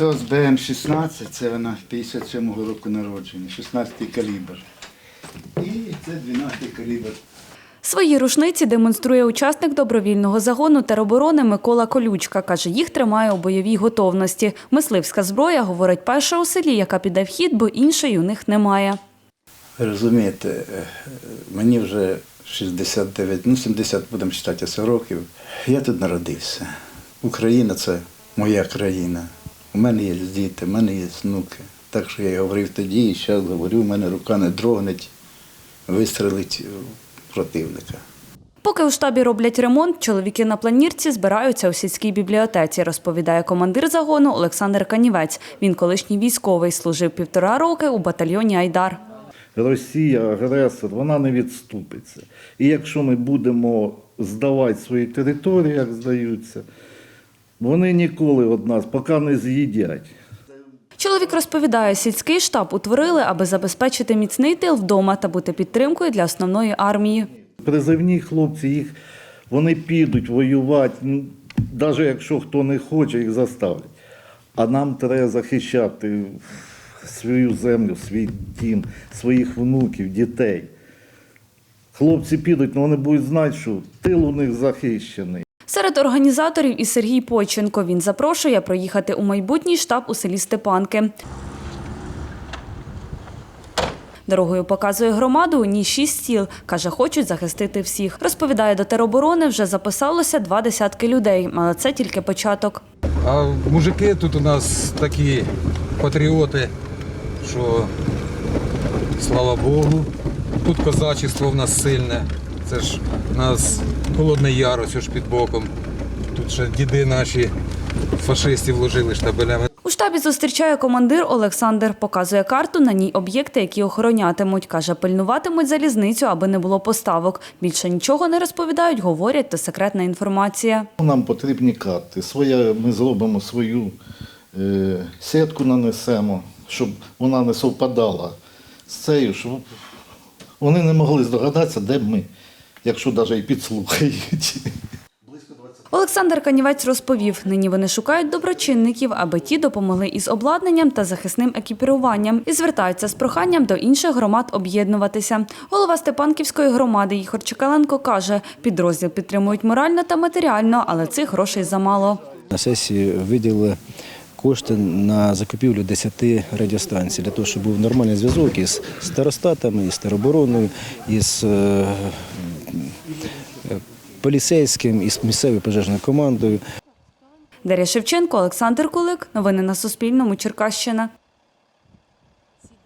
Ото з БМ-16, це вона 57-го року народження, 16-й калібр. І це 12-й калібр. Свої рушниці демонструє учасник добровільного загону тероборони Микола Колючка. Каже, їх тримає у бойовій готовності. Мисливська зброя, говорить, перша у селі, яка піде в хід, бо іншої у них немає. Ви Розумієте, е, мені вже 69, ну 70 будемо вважати років. Я тут народився. Україна це моя країна. У мене є діти, у мене є внуки. Так що я говорив тоді і зараз говорю, у мене рука не дрогнеть, вистрелить противника. Поки у штабі роблять ремонт, чоловіки на планірці збираються у сільській бібліотеці, розповідає командир загону Олександр Канівець. Він колишній військовий, служив півтора роки у батальйоні Айдар. Росія агресор, вона не відступиться. І якщо ми будемо здавати свої території, як здаються, вони ніколи від нас, поки не з'їдять. Чоловік розповідає, сільський штаб утворили, аби забезпечити міцний тил вдома та бути підтримкою для основної армії. Призивні хлопці, їх, вони підуть воювати, навіть якщо хто не хоче, їх заставлять. А нам треба захищати свою землю, свій дім, своїх внуків, дітей. Хлопці підуть, але вони будуть знати, що тил у них захищений. Серед організаторів і Сергій Пойченко. Він запрошує проїхати у майбутній штаб у селі Степанки. Дорогою показує громаду, у ній шість стіл. Каже, хочуть захистити всіх. Розповідає, до тероборони вже записалося два десятки людей, але це тільки початок. А мужики тут у нас такі патріоти, що слава Богу. Тут козачество в нас сильне. Це ж у нас Холодний Яр, ось ж під боком. Тут ще діди наші фашистів вложили штабелями. У штабі зустрічає командир Олександр. Показує карту, на ній об'єкти, які охоронятимуть. Каже, пильнуватимуть залізницю, аби не було поставок. Більше нічого не розповідають, говорять, то секретна інформація. Нам потрібні карти. Своя, ми зробимо свою е, сітку нанесемо, щоб вона не совпадала з цією, щоб вони не могли здогадатися, де ми, якщо навіть і підслухають. Олександр Канівець розповів, нині вони шукають доброчинників, аби ті допомогли із обладнанням та захисним екіпіруванням і звертаються з проханням до інших громад об'єднуватися. Голова Степанківської громади Ігор Чекаленко каже, підрозділ підтримують морально та матеріально, але цих грошей замало. На сесії виділили кошти на закупівлю 10 радіостанцій для того, щоб був нормальний зв'язок із старостатами, із теробороною, із е, е, поліцейським, із місцевою пожежною командою. Дар'я Шевченко, Олександр Кулик. Новини на Суспільному. Черкащина.